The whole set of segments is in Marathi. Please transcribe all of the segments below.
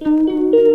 Música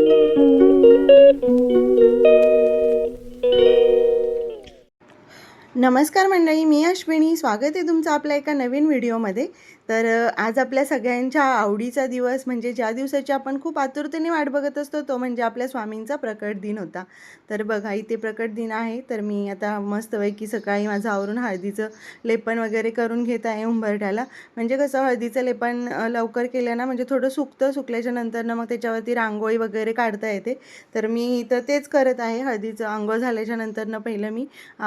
नमस्कार मंडळी मी अश्विनी. स्वागत आहे तुमचं आपल्या एका नवीन व्हिडिओमध्ये. तर आज आपल्या सगळ्यांच्या आवडीचा दिवस म्हणजे ज्या दिवसाची आपण खूप आतुरतेने वाट बघत असतो तो म्हणजे आपल्या स्वामींचा प्रकट दिन होता. तर बघा इथे प्रकट दिन आहे. तर मी आता मस्तपैकी सकाळी माझं आवरून हळदीचं लेपन वगैरे करून घेत आहे उंबरठ्याला. म्हणजे कसं हळदीचं लेपन लवकर केलं ना म्हणजे थोडं सुकतं. सुकल्याच्या नंतर ना मग त्याच्यावरती रांगोळी वगैरे काढता येते. तर मी इथं तेच करत आहे. हळदीचं आंघोळ झाल्याच्यानंतर ना पहिलं मी अ,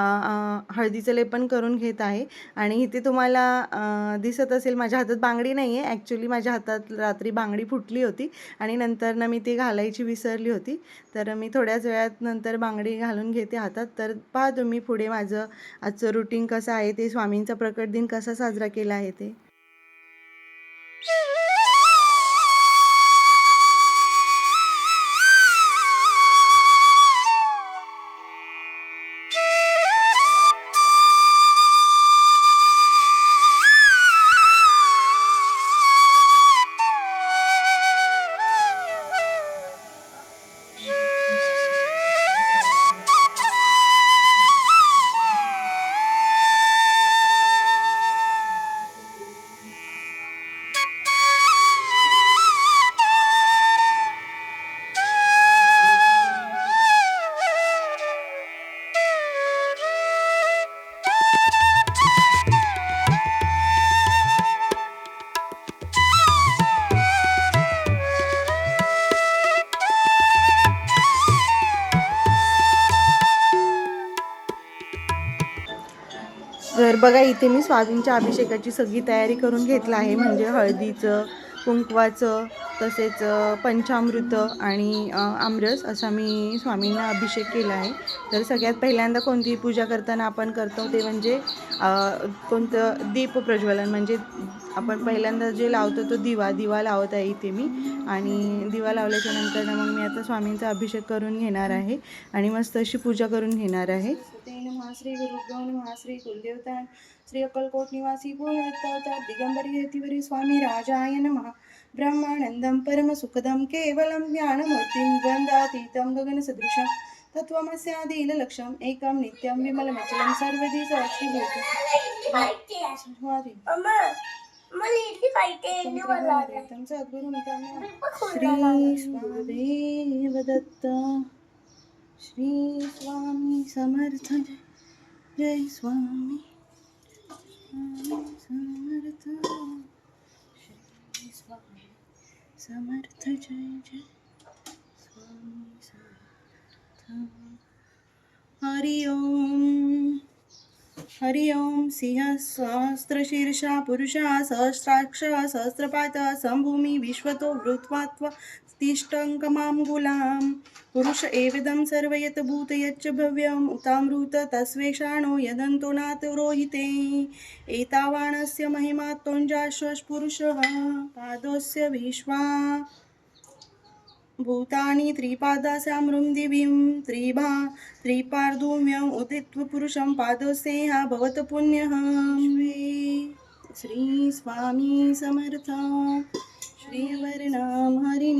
हळदीचं लेपन करून घेत आहे. आणि इथे तुम्हाला दिसत असेल माझ्या हातात बांगडी नाही आहे ॲक्च्युली माझ्या हातात रात्री बांगडी फुटली होती आणि नंतर ना मी ती घालायची विसरली होती. तर मी थोड्याच वेळात नंतर बांगडी घालून घेते हातात. तर पहा तुम्ही पुढे माझं आजचं रुटीन कसं आहे ते स्वामींचा प्रकट दिन कसा साजरा केला आहे ते. बघा इथे मी स्वामींच्या अभिषेकाची सगळी तयारी करून घेतलं आहे. म्हणजे हळदीचं कुंकवाचं तसेच पंचामृत आणि आमरस असा मी स्वामींना अभिषेक केला आहे. तर सगळ्यात पहिल्यांदा कोणतीही पूजा करताना आपण करतो ते म्हणजे कोणतं दीप प्रज्वलन. म्हणजे आपण पहिल्यांदा जे लावतो तो दिवा दिवा लावत आहे इथे मी. आणि दिवा लावल्याच्या नंतर मग मी आता स्वामींचा अभिषेक करून घेणार आहे आणि मस्त अशी पूजा करून घेणार आहे. श्री गुरुगौन महाश्री श्री कुलदेवता श्री अक्कलकोट निवासी पूर्णदत्तावतार दिगंबरी स्वामी राजाय नमः. ब्रह्मानन्दं परमसुखदं केवलं ज्ञानमूर्तिं द्वन्द्वातीतं गगनसदृशं तत्त्वमस्यादिलक्षम् एकं नित्यं विमलमचलं सर्वधी साक्षीभूतं सद्गुरुमितं श्री स्वामी दत्त श्री स्वामी समर्थ जय जय स्वामी स्वामी समर्थ। समर्थ जय जय. स्वामी हरि ओम. हरि ओम सिंह सहस्रशीर्षा पुरुषा सहस्राक्ष सहस्रपात संभूमी विश्वतो वृत्वात्व तिष्ठङ्कमां पुरुष एवेदं सर्वयत भूतयच्च भव्यम्। उतामृत तस्वेषाणो यदन्तो रोहिते। एतावाणस्य महिमा त्वञ्जाश्वपुरुषः पादोऽस्य विश्वा। भूतानि त्रिपादास्यां दिवीं त्रिभा त्रिपार्धूम्यम् उदित्वपुरुषं पुरुषं भवत पुण्यः। श्री स्वामी समर्थ। श्रीवर्णां हरिणीं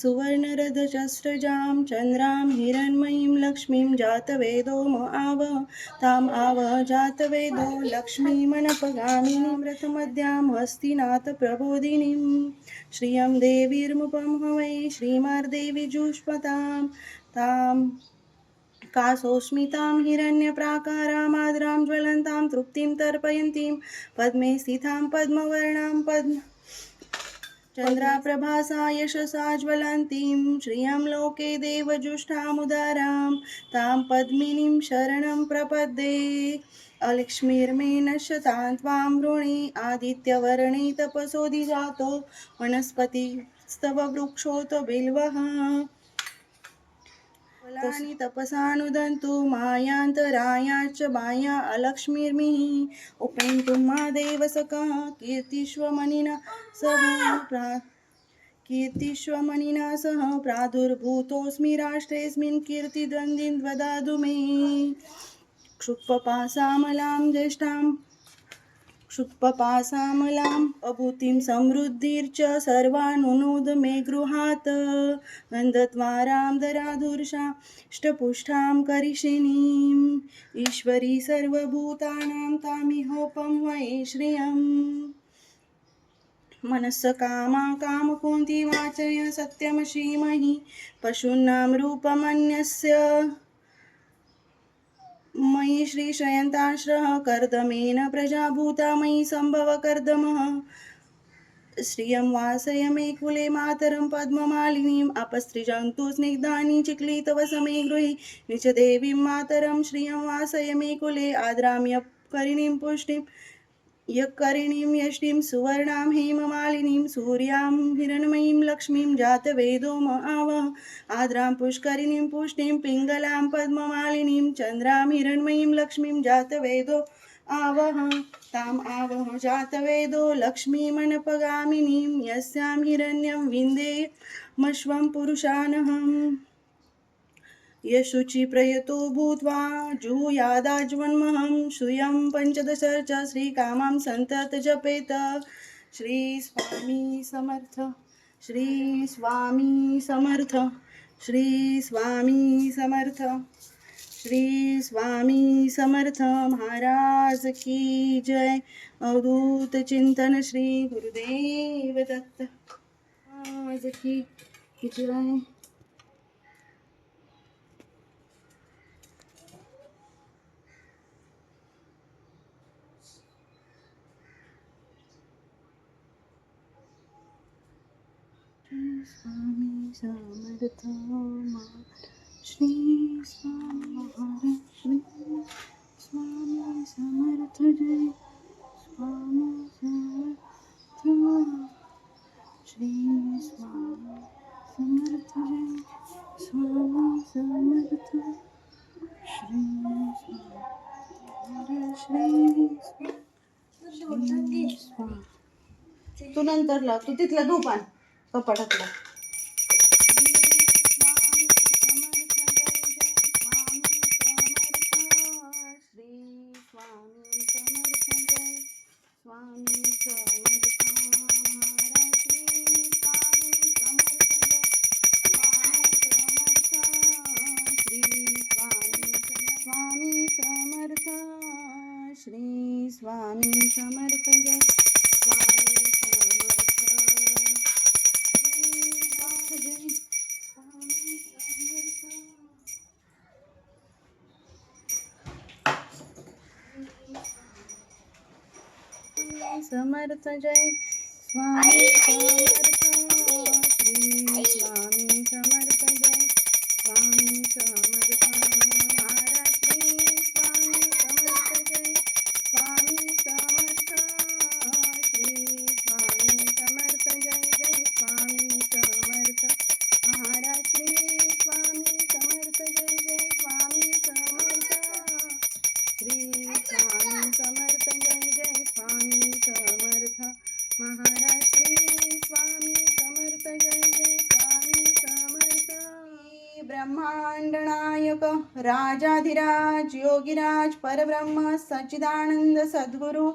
सुवर्णरथचस्रजां चन्द्रां हिरण्मयीं लक्ष्मीं जातवेदो म आव। ताम् आव जातवेदो लक्ष्मीमनपगामिनीं व्रतमद्यां हस्तिनाथप्रबोधिनीं श्रियं देवीर्मुपं हवै श्रीमार्देवी जुष्पतां तां कासोस्मितां हिरण्यप्राकारामाद्रां ज्वलन्तां तृप्तिं तर्पयन्तीं पद्मे स्थितां पद्मवर्णां पद्म चन्द्राप्रभासा यशसा ज्वलन्तीं श्रियं लोके देवजुष्ठामुदारां तां पद्मिनीं शरणं प्रपद्ये। अलक्ष्मीर्मेनशतां त्वां वृणे आदित्यवर्णे तपसोऽधिजातो वनस्पतिस्तव वृक्षोत बिल्वः फलानि तपसानुदन्तु मायान्तरायाश्च माया अलक्ष्मीर्मिः उपेन्तु मा देवसखः कीर्तिष्वमनिना सह प्रा कीर्तिष्वमनिना सह प्रादुर्भूतोऽस्मि राष्ट्रेऽस्मिन् कीर्तिद्वन्द्विन् वदातु मे। क्षुप्पपासामलां ज्येष्ठां क्षुत्पपासामलाम् अभूतिं समृद्धिर्च सर्वानुनोद मे गृहात्। नन्दत्वारां दराधुर्षाष्टपुष्ठां करिषिणीम् ईश्वरी सर्वभूतानां तामिहोपं वै श्रियम्। मनस्स कामा कामकुन्ती वाचय सत्यमशीमहि पशूनां रूपमन्यस्य। मयि श्रीशयन्ताश्रः कर्दमेन प्रजाभूता मयि सम्भव कर्दमः। श्रियं वासय मे कुले मातरं पद्ममालिनीम् अपस्त्रिजन्तु स्निग्धानि चिक्लितव समे गृहे। निचदेवीं मातरं श्रियं वासय मे कुले आद्राम्यकरिणीं पुष्टिं यकरिणीं यष्टिं सुवर्णां हेममालिनीं सूर्यां हिरण्मयीं लक्ष्मीं जातवेदो म आवह आद्रां पुष्करिणीं पुष्टिं पिङ्गलां पद्ममालिनीं चन्द्रां हिरण्मयीं लक्ष्मीं जातवेदो आवह ताम् आवह जातवेदो लक्ष्मीमनपगामिनीं यस्यां हिरण्यं विन्देमश्वं पुरुषानहम् यशुचि प्रयतो भूत्वा जूयादाज्वन्महं श्रूयं पञ्चदश च श्रीकामां सन्तत जपेत श्री स्वामी समर्थ। श्री स्वामी समर्थ। श्री स्वामी समर्थ। श्री स्वामी समर्थ। महाराज की जय। अवधूत चिंतन श्री गुरुदेव दत्त। महाराज की जय श्री स्वामी समर्थ श्री स्वामी श्री स्वामी समर्थ जय स्वामी समर्थ श्री स्वामी समर्थ जय स्वामी समर्थ श्री स्वामी श्री स्वामी तू नंतर लाव तू तिथला धूपान आण समर्थ जय स्वामी समर्थ श्री स्वामी समर्थ ब्रह्मांड नायक राजाधिराज योगिराज परब्रह्म सच्चिदानंद सद्गुरु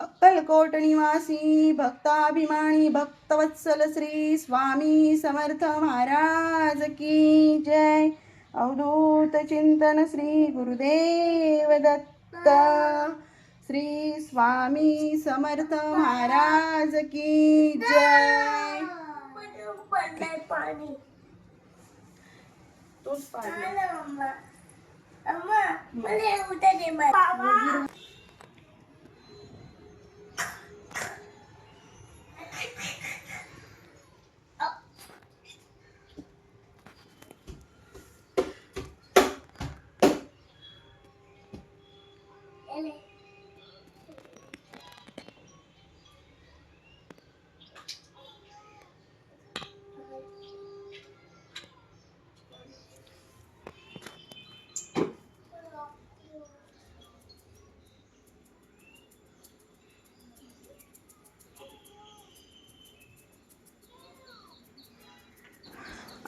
अक्कलकोट निवासी भक्ताभिमानी भक्तवत्सल श्री स्वामी समर्थ महाराज की जय। अवधूत चिंतन श्री गुरुदेव दत्त श्री स्वामी समर्थ महाराज की जय। todos fazem. Ai, não, mamãe. Mamãe, mas eu tenho mais.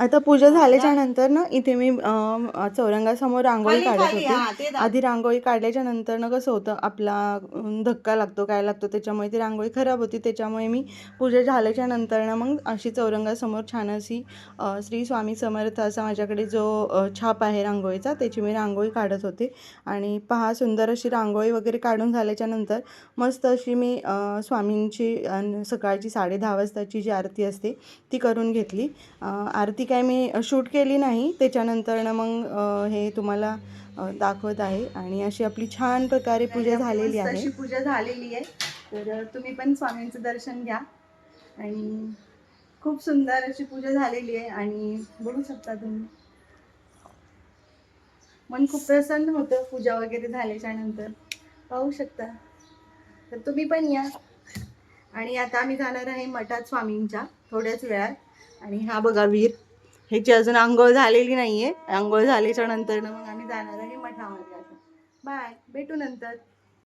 आता पूजा झाल्याच्यानंतर ना इथे मी चौरंगासमोर रांगोळी काढत होते. आधी रांगोळी काढल्याच्या नंतर ना कसं होतं आपला धक्का लागतो काय लागतो त्याच्यामुळे ती रांगोळी खराब होती. त्याच्यामुळे मी पूजा झाल्याच्यानंतर ना मग अशी चौरंगासमोर छान अशी श्री स्वामी समर्थ असा माझ्याकडे जो छाप आहे रांगोळीचा त्याची मी रांगोळी काढत होते. आणि पहा सुंदर अशी रांगोळी वगैरे काढून झाल्याच्यानंतर मस्त अशी मी स्वामींची सकाळची साडे दहा वाजताची जी आरती असते ती करून घेतली. आरती काय मी शूट केली नाही. त्याच्यानंतर ना मग हे तुम्हाला दाखवत आहे. आणि अशी आपली छान प्रकारे पूजा झालेली आहे. अशी पूजा झालेली आहे. तर तुम्ही पण स्वामींचं दर्शन घ्या. आणि खूप सुंदर अशी पूजा झालेली आहे. आणि बघू शकता तुम्ही. मन खूप प्रसन्न होतं पूजा वगैरे झाल्याच्यानंतर. पाहू शकता. तर तुम्ही पण या. आणि आता आम्ही जाणार आहे मठात स्वामींच्या थोड्याच वेळात. आणि हा बघा वीर. ह्याची अजून आंघोळ झालेली नाहीये. आंघोळ झाल्याच्यानंतर मग आम्ही जाणार आहे मठामध्ये आता. बाय भेटू नंतर.